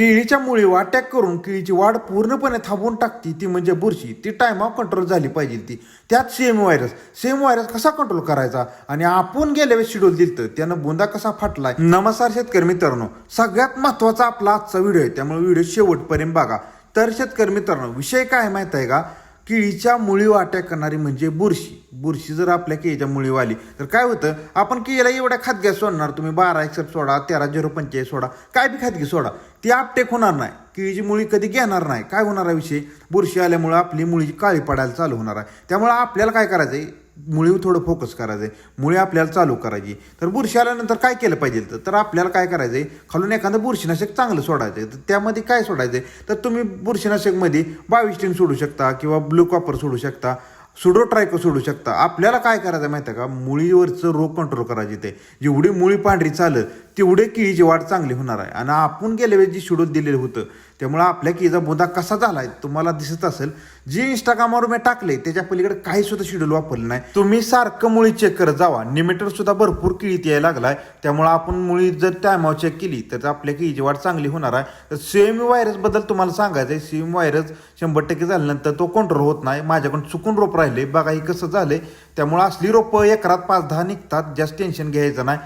केळीच्या मुळीवर अटॅक करून केळीची वाढ पूर्णपणे थांबवून टाकते ती म्हणजे बुरशी. ती टायमावर कंट्रोल झाली पाहिजे ती. त्यात सेम व्हायरस सेम व्हायरस कसा कंट्रोल करायचा? आणि आपण गेल्या वेळेस शेड्यूल दिलं त्यानं बुंदा कसा फाटलाय? नमस्कार शेतकरी मित्रांनो. सगळ्यात महत्त्वाचा आपला आजचा व्हिडिओ आहे. त्यामुळे व्हिडिओ शेवटपर्यंत बघा. तर शेतकरी मित्रांनो विषय काय माहीत आहे का? केळीच्या मुळीवर अटॅक करणारी म्हणजे बुरशी. बुरशी जर आपल्या केळीच्या मुळीवर आली तर काय होतं? आपण केळीला एवढ्या खाद्य सोडणार. तुम्ही बारा एकसठ सोडा तेरा झिरो पंचेचाळीस सोडा. काय बी खादगी सोडा. ती आपटेक होणार नाही. केळीची मुळी कधी घेणार नाही. काय होणार आहे विषय? बुरशी आल्यामुळं आपली मुळीची काळी पडायला चालू होणार आहे. त्यामुळं आपल्याला काय करायचं आहे मुळीवर थोडं फोकस करायचं आहे मुळी आपल्याला चालू करायची. तर बुरशी आल्यानंतर काय केलं पाहिजे? तर- तर आपल्याला काय करायचं आहे खालून एखादं बुरशीनाशक चांगलं सोडायचं आहे तर त्यामध्ये काय सोडायचं आहे तर तुम्ही बुरशीनाशकमध्ये बाविस्टीन सोडू शकता किंवा ब्लू कॉपर सोडू शकता सुडो ट्रायको सोडू शकता. आपल्याला काय करायचं माहिती आहे का? मुळीवरचं रोग कंट्रोल करायचे ते जेवढी मुळी पांढरी चालत तेवढे केळीची वाढ चांगली होणार आहे. आणि आपण गेल्या वेळेस जे शेड्यूल दिलेलं होतं त्यामुळे आपल्या केळीचा बुंदा कसा झाला आहे तुम्हाला दिसत असेल. जे इंस्टाग्रामवर मी टाकले त्याच्या पलीकडे काही सुद्धा शेड्यूल वापरलं नाही. तुम्ही सारखं मुळी चेक करत जावा. निमेटर सुद्धा भरपूर किळीत यायला लागलाय. त्यामुळं आपण मुळी जर टायमावर चेक केली तर आपल्या केळीची वाढ चांगली होणार आहे. तर सेम व्हायरसबद्दल तुम्हाला सांगायचं आहे सेम व्हायरस शंभर टक्के झाल्यानंतर तो कंट्रोल होत नाही. माझ्याकडून चुकून रोप राहिले. बघा हे कसं झालंय. त्यामुळे असली रोपं एकरात पाच दहा निघतात. जास्त टेन्शन घ्यायचं नाही.